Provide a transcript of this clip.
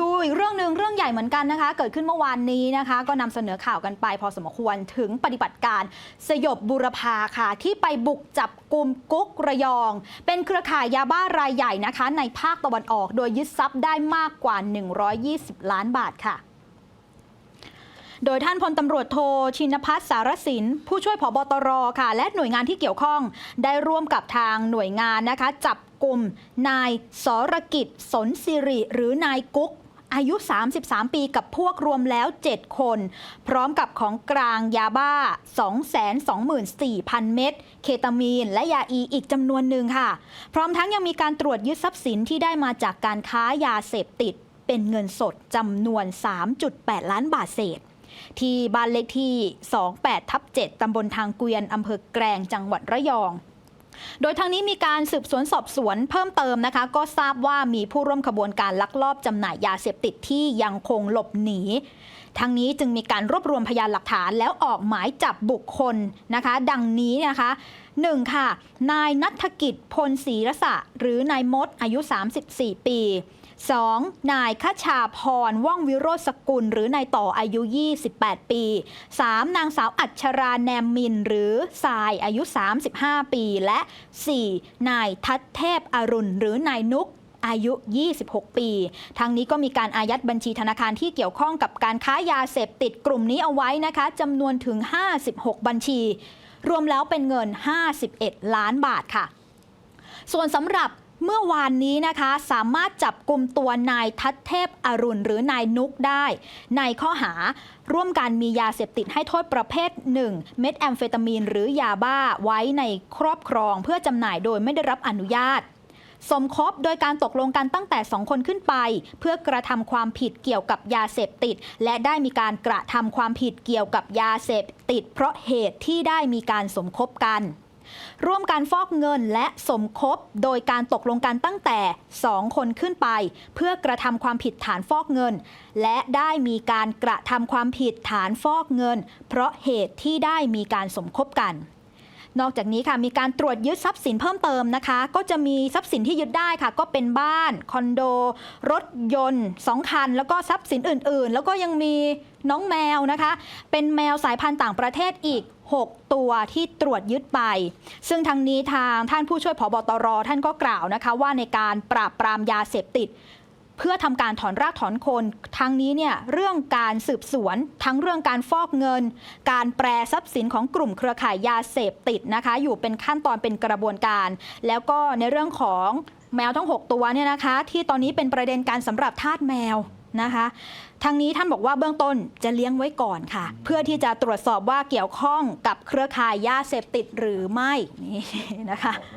ดูอีกเรื่องหนึ่งเรื่องใหญ่เหมือนกันนะคะ เกิดขึ้นเมื่อวานนี้นะคะ ก็นำเสนอข่าวกันไปพอสมควรถึงปฏิบัติการ สยบบุรพาค่ะ ที่ไปบุกจับกลุ่มกุ๊กระยอง เป็นเครือข่ายยาบ้ารายใหญ่นะคะ ในภาคตะวันออก โดยยึดทรัพย์ได้มากกว่า 120 ล้านบาทค่ะ โดยท่านพลตำรวจโทชินพัฒน์สารสิน ผู้ช่วยผบตรค่ะ และหน่วยงานที่เกี่ยวข้อง ได้ร่วมกับทางหน่วยงานนะคะ จับกลุ่มนายสรกิจสนสิริหรือนายกุ๊กอายุ 33 ปีกับพวกรวมแล้ว 7 คน พร้อมกับของกลางยาบ้า 224,000 เม็ด เคตามีน และยาอีอีกจำนวนหนึ่งค่ะ พร้อมทั้งยังมีการตรวจยึดทรัพย์สินที่ได้มาจากการค้ายาเสพติด เป็นเงินสดจำนวน 3.8 ล้านบาทเศษ ที่บ้านเลขที่ 28 ทับ 7 ตำบลทางเกวียน อำเภอแกลงจังหวัดระยอง โดยทางนี้มีการสืบสวนสอบสวนเพิ่มเติมนะคะ ก็ทราบว่ามีผู้ร่วมขบวนการลักลอบจำหน่ายยาเสพติดที่ยังคงหลบหนีทั้งนี้จึงมีการรวบรวมพยานหลักฐานแล้วออกหมายจับบุคคลนะคะ ดังนี้นะคะ 1. ค่ะ นายนัฐกิจพลศรีรสะหรือนายมดอายุ 34 ปี 2. นายคชาพรว่องวิโรจน์สกุล หรือนายต่ออายุ 28 ปี 3. นางสาวอัชราแนมมิน หรือทรายอายุ 35 ปี และ 4. นายทัศเทพอรุณ หรือนายนุกอายุ 26 ปีทางนี้ก็มีการอายัดบัญชีธนาคารที่เกี่ยวข้องกับการค้ายาเสพติดกลุ่มนี้เอาไว้นะคะจำนวนถึง 56 บัญชี รวมแล้วเป็นเงิน 51 ล้านบาทค่ะ ส่วนสำหรับ เมื่อวานนี้นะคะสามารถจับกลุ่มตัวนายทัศเทพอรุณหรือนายนุกได้ ในข้อหาร่วมกันมียาเสพติดให้โทษประเภท 1 เม็ดแอมเฟตามีน หรือยาบ้าไว้ในครอบครองเพื่อจำหน่ายโดยไม่ได้รับอนุญาต สมคบโดยการตกลงกันตั้งแต่ 2 คนขึ้นไป เพื่อกระทำความผิดเกี่ยวกับยาเสพติด และได้มีการกระทำความผิดเกี่ยวกับยาเสพติด เพราะเหตุที่ได้มีการสมคบกัน ร่วมการฟอกเงินและสมคบโดยการตกลงกันตั้งแต่ 2 คนขึ้นไป เพื่อกระทำความผิดฐานฟอกเงิน และได้มีการกระทำความผิดฐานฟอกเงิน เพราะเหตุที่ได้มีการสมคบกัน นอกจากนี้ค่ะมีการตรวจยึดทรัพย์สินเพิ่มเติมนะคะ ก็จะมีทรัพย์สินที่ยึดได้ค่ะ ก็เป็นบ้านคอนโด รถยนต์ 2 คัน แล้วก็ทรัพย์สินอื่น ๆ แล้วก็ยังมีน้องแมวนะคะ เป็นแมวสายพันธุ์ต่างประเทศอีก 6 ตัวที่ตรวจยึดไป ซึ่งทางนี้ทางท่านผู้ช่วยผบตรท่านก็กล่าวนะคะ ว่าในการปราบปรามยาเสพติด เพื่อทำการถอนรากถอนโคนทั้งนี้เนี่ยเรื่องการสืบสวน ทั้งเรื่องการฟอกเงิน การแปรทรัพย์สินของกลุ่มเครือข่ายยาเสพติดนะคะ อยู่เป็นขั้นตอนเป็นกระบวนการ แล้วก็ในเรื่องของแมวทั้ง 6 ตัวเนี่ยนะคะ ที่ตอนนี้เป็นประเด็นการสำหรับทาสแมวนะคะทางนี้ท่านบอกว่าเบื้องต้นจะเลี้ยงไว้ก่อนค่ะ เพื่อที่จะตรวจสอบว่าเกี่ยวข้องกับเครือข่ายยาเสพติดหรือไม่นี่นะคะ